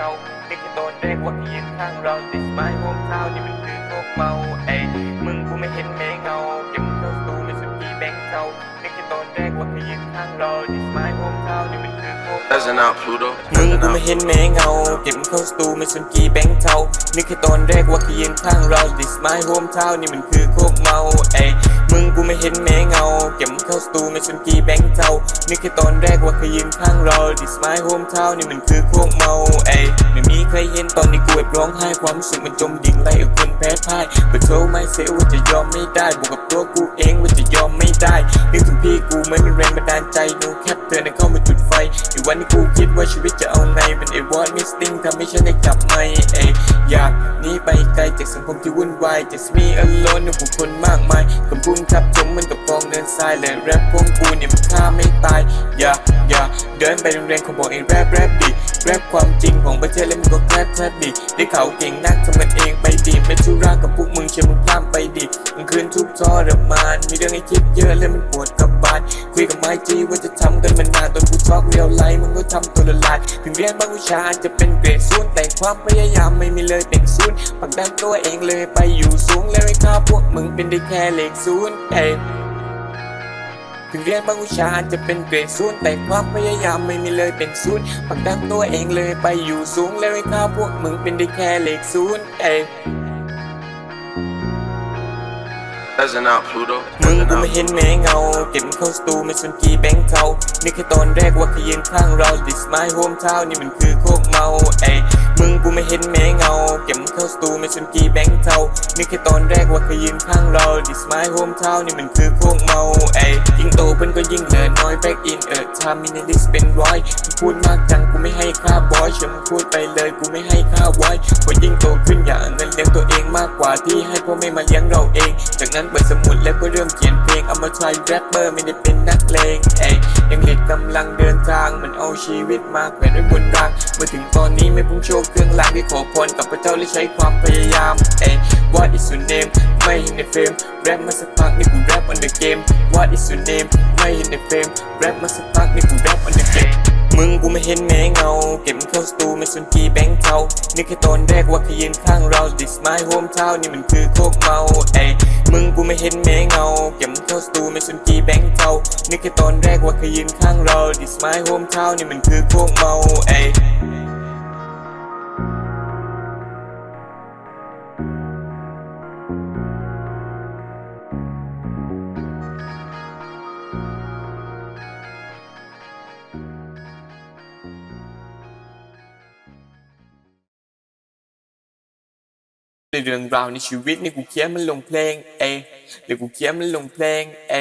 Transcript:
ที่แบงค์เทานี่คือตอนแรกว่าที่ยืนข้างเรา This my home town นี่มันคือพวกเมาเอ้ยมึงกูไม่เห็นแม้เงาเก็บเข้าสตูไม่สุดที่แบงค์เทานี่คือตอนแรกว่าที่ยืนข้างเรา This my home town นี่มันคือพวกเมา Doesn't out Pluto. มึง Doesn't กูไม่ out. เห็นแม้เงาเก็บเข้าสตูไม่สนกีแบงค์เทานี่คือตอนแรกว่าที่ยืนข้างเรา This my home town นี่มันคือโคกเมาเอ้ยมึงกูไม่เห็นแม้เงา เก็บเข้าสตูไม่สนกีแบงค์เทานี่คือตอนแรกว่าที่ยืนข้างเรา This my home town นี่มันคือโคกเมาเอ้ยไม่มีใครเห็นตอนนี้กูแบบร้องไห้ความรู้สึกมันจมดิ่งไหลกับคนแพ้พ่าย But told myself ว่าจะยอมไม่ได้บวกกับตัวกูเองว่าจะยอมไม่ได้นึกถึงพี่กูเหมือนเป็นแรงบันดาลใจ no cap เธอนั้นเข้ามาจุดไฟในวันที่กูคิดว่าชีวิตจะเอาไงเป็นไอ้วอดมิสติ้งทำให้ฉันได้กลับไม่เอยอยากหนีไปไกลจากสังคมที่วุ่นวาย just me alone กับผู้คนมากมายกำพุ่งจับจมมันกับกองเดินทรายและแรปพวกกูเนี่ยมันฆ่าไม่ตาย อย่าอย่าเดินไปโรงเรียนเขาบอกเองแรปแรปดีแรปความจริงของประเทศแล้วมึงก็แคบแคบดิได้เขาเก่งนักทำกันเองไปดีไม่ชุรากับพวกมึงเชื่อมึงพลาดไปดิมึงคืนทุกทรมานมีเรื่องให้คิดเยอะแล้วมันปวด บาดคุยกับไม้จีว่าจะทำกันมานานตอนกูชอกเรียวไลท์มึงก็ทำตัวละลายถึงเรียนบางวิชาจะเป็นเกรดศูนย์แต่ความพยายามไม่มีเลยเป็นศูนย์ผลักดันตัวเองเลยไปอยู่สูงแล้วไอ้ข้าพวกมึงเป็นได้แค่เลขศูนย์เอ้ยถึงเรียนบางวิชาจะเป็นเกรดศูนย์แต่ความพยายามไม่มีเลยเป็นศูนย์ผลักดันตัวเองเลยไปอยู่สูงแล้วไอ้ข้าพวกมึงเป็นได้แค่เลขศูนย์เอ้ That's an out Pluto. มึงกูไม่เห็นแม้เงา เก็บเข้าสตูไม่สนกีแบงค์เขานี่คือตอนแรกว่าขยืนข้างเรา This my home town นี่มันคือโคกเมาเอ้ยมึงกูไม่ ตูไม่สนกีแบงค์เทานี่คือตอนแรกว่าที่ยืนข้างเรา This my home town นี่มันคือโคกเมาเอ้ยยิ่งโตเพิ่นก็ยิ่งเหลือน้อย back in เออทามินิลิสเป็นร้อยพูดมากจังกูไม่ให้ค่าบอยเชื่อมึงพูดไปเลยกูไม่ให้ค่าไว้พอยิ่งโตขึ้นอยากเอาเงินเลี้ยงตัวเองมากกว่าที่ให้พ่อแม่มาเลี้ยงเราเอง จากนั้นเปิดสมุดแล้วก็เริ่มเขียนเพลงเอามาทายแรปเปอร์ไม่ได้เป็นนักเลงเอ้ยยังเล็กกำลังเดิน ชีวิตมาแขวนไว้บนรางเมื่อถึงตอนนี้ไม่พุ่งโชว์เครื่องรางที่ขอพรกับพระเจ้าและใช้ความพยายามเอ้ย What is your name ไม่เห็นในเฟรมแรปมาสักพักนี่กูแรป on the game What is your name ไม่เห็นในเฟรมแรปมาสักพักนี่กูแรป on the game มึงกูไม่เห็นแม้เงา เก็บเข้าสตูไม่สนกีแบงค์เทานึกแค่ตอนแรกว่าขยืนข้างเรา This my home town นี่มันคือโคกเมาเอ้ยมึงกูไม่เห็นแม้เงา เก็บเข้าสตูไม่สนกีแบงค์เทานึกแค่ตอนแรกว่าขยืนข้างเรา This my home town นี่มันคือโคกเมาเอ้ เรื่องราวในชีวิตนี่กูเขียนมันลงเพลงเอยเดี๋ยวกูเขียนมันลงเพลงเอ